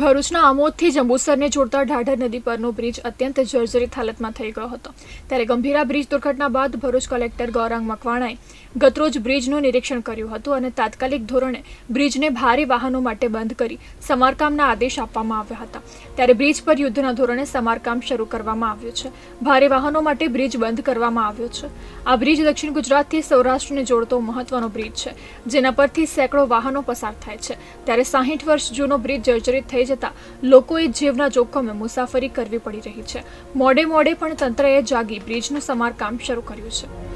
ભરૂચના આમોદથી જંબુસરને જોડતા ઢાઢર નદી પરનો બ્રિજ અત્યંત જર્જરિત હાલતમાં થઈ ગયો હતો. ત્યારે ગંભીરા બ્રિજ દુર્ઘટના બાદ ભરૂચ કલેક્ટર ગૌરાંગ મકવાણાએ ગતરોજ બ્રિજનું નિરીક્ષણ કર્યું હતું અને તાત્કાલિક ધોરણે બ્રિજને ભારે વાહનો માટે બંધ કરી સમારકામના આદેશ આપવામાં આવ્યા હતા. ત્યારે બ્રિજ પર યુદ્ધના ધોરણે સમારકામ શરૂ કરવામાં આવ્યું છે. ભારે વાહનો માટે બ્રિજ બંધ કરવામાં આવ્યો છે. આ બ્રિજ દક્ષિણ ગુજરાતથી સૌરાષ્ટ્રને જોડતો મહત્વનો બ્રિજ છે, જેના પરથી સેંકડો વાહનો પસાર થાય છે. ત્યારે સાહીઠ વર્ષ જૂનો બ્રિજ જર્જરિત થઈ જતા લોકોએ જીવના જોખમે મુસાફરી કરવી પડી રહી છે. મોડે મોડે પણ તંત્રએ જાગી બ્રિજનું સમારકામ શરૂ કર્યું છે.